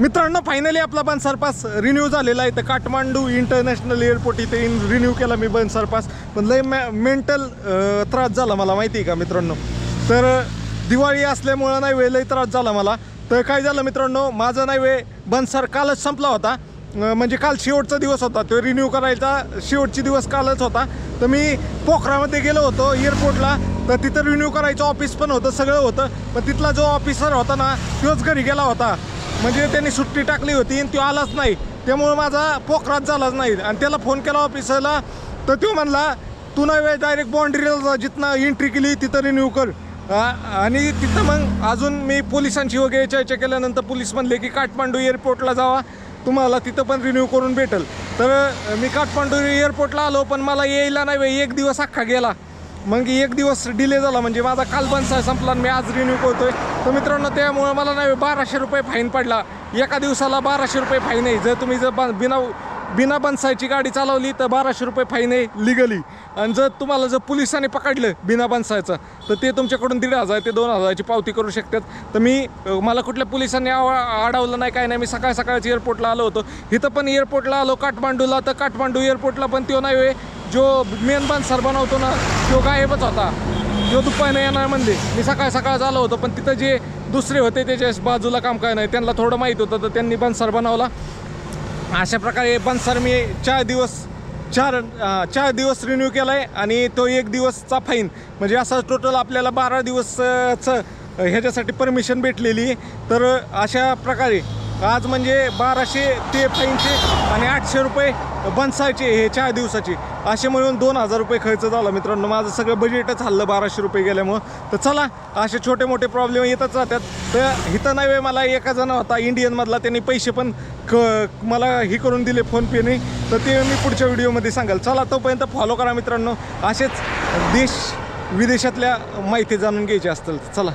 मित्रांनो फायनली आपला बन surpass renew झालेला आहे. तर काठमांडू इंटरनॅशनल एअरपोर्ट इथे इन रिन्यू केला मी बन सरपास पण लय मे मेंटल त्रास झाला मला माहिती आहे का मित्रांनो? तर दिवाळी असल्यामुळं नाही वेळ लय त्रास झाला मला. तर काय झालं मित्रांनो माझा नाही वेळ बनसर कालच संपला होता. म्हणजे काल शेवटचा दिवस होता तो रिन्यू करायचा शेवटची दिवस कालच होता. तर मी पोखरामध्ये गेलो होतो एअरपोर्टला तर तिथं रिन्यू करायचं ऑफिस पण होतं सगळं होतं. पण तिथला जो ऑफिसर होता ना तोच घरी गेला होता. म्हणजे त्यांनी सुट्टी टाकली होती आणि तो आलाच नाही. त्यामुळे माझा पोखरात झालाच नाही. आणि त्याला फोन केला ऑफिसरला तर तो म्हणला तू नाही वेळ डायरेक्ट बाउंड्रीला जिथनं एंट्री केली तिथं रिन्यू कर. आणि तिथं मग अजून मी पोलिसांशी वगैरे चर्चा केल्यानंतर पोलीस म्हणले की काठमांडू एअरपोर्टला जावा. तुम्हाला तिथं पण रिन्यू करून भेटेल. तर मी काठमांडू एअरपोर्टला आलो पण मला यायला नाही एक दिवस अख्खा गेला. मग एक दिवस डिले झाला म्हणजे माझा काल बनसा संपला आणि मी आज रिन्यू करतोय. तर मित्रांनो त्यामुळे मला नाही बाराशे रुपये फाईन पडला. एका दिवसाला बाराशे रुपये फाईन आहे. जर तुम्ही जर बा- बिना बिना बनसायची गाडी चालवली तर बाराशे रुपये फाईन आहे लिगली आणि जर तुम्हाला जर पोलिसांनी पकडलं बिना बनसायचं तर ते तुमच्याकडून दीड हजार ते दोन हजाराची पावती करू शकतात. तर मी मला कुठल्या पोलिसांनी अडवलं नाही काय नाही. मी सकाळ सकाळच्या एअरपोर्टला आलो होतो. इथं पण एअरपोर्टला आलो. काठमांडूला तर काठमांडू एअरपोर्टला पण तो नाही जो मेन सर बनवतो ना तो गायबच होता. तो दुपारनं येणार म्हणजे मी सकाळ सकाळ झालो होतो पण तिथं जे दुसरे होते त्याच्या बाजूला काम काय नाही त्यांना थोडं माहीत होतं तर त्यांनी बनसर बनवला. अशा प्रकारे बनसर मी चार दिवस चार चार दिवस रिन्यू केला आहे आणि तो एक दिवसचा फाईन म्हणजे असा टोटल आपल्याला बारा दिवसचं ह्याच्यासाठी परमिशन भेटलेली. तर अशा प्रकारे आज म्हणजे बाराशे ते फाईनचे आणि आठशे रुपये बनसायचे हे चार दिवसाचे. असे म्हणून दोन हजार रुपये खर्च झाला मित्रांनो. माझं सगळं बजेटच हल्लं बाराशे रुपये गेल्यामुळं. तर चला असे छोटे मोठे प्रॉब्लेम येतच राहतात. तर इथं नाही मला एका जण होता इंडियनमधला त्यांनी पैसे पण क मला हे करून दिले फोनपेने तर ते मी पुढच्या व्हिडिओमध्ये सांगाल. चला तोपर्यंत फॉलो करा मित्रांनो. असेच देश विदेशातल्या माहिती जाणून घ्यायची असतील चला.